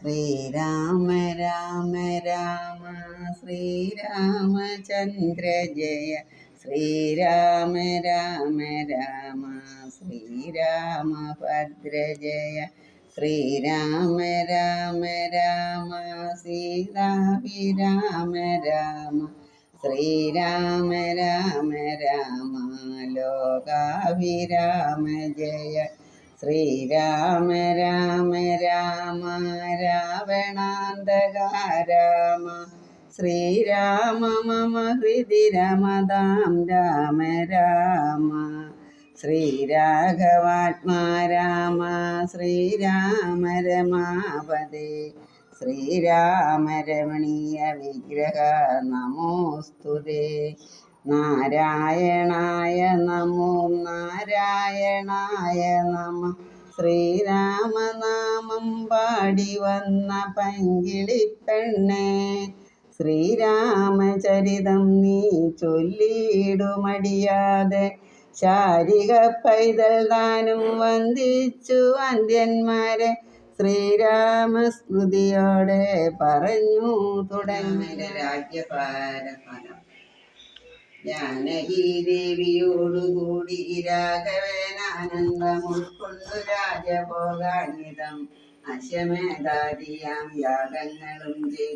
ശ്രീരാമ രാമ രാമ ശ്രീരാമചന്ദ്ര ജയ ശ്രീരാമ രാമ രാമ ശ്രീരാമഭദ്ര ജയ ശ്രീരാമ രാമ രാമ സീതാഭിരാമ രാമ ശ്രീരാമ രാമ രാമ ലോകാഭിരാമ ജയ ശ്രീരാമ രാമ രാമ രാവണാന്തക രാമ ശ്രീരാമ മമ ഹൃദി രമതാം രാമ രാമ. ശ്രീരാഘവാത്മാ രാമ ശ്രീരാമ രമാപദേ ശ്രീരാമ രമണീയ വിഗ്രഹ നമോസ്തുതേ നാരായണായ നമോ നാരായണായ നമ. ശ്രീരാമനാമം പാടി വന്ന പങ്കിളിപ്പെണ്ണേ ശ്രീരാമചരിതം നീ ചൊല്ലിയിടുമടിയാതെ ശാരിക പൈതൽ താനും വന്ദിച്ചു അന്ത്യന്മാരെ ശ്രീരാമസ്മൃതിയോടെ പറഞ്ഞു തുടങ്ങിയ രാജ്യപാലഫലം ജാനകി ദേവിയോടുകൂടി രാഘവനാനന്ദം ഉൾക്കൊണ്ടു രാജഭോഗാന്വിതം അശ്വമേധാദിയാം യാഗങ്ങളും ചെയ്തു.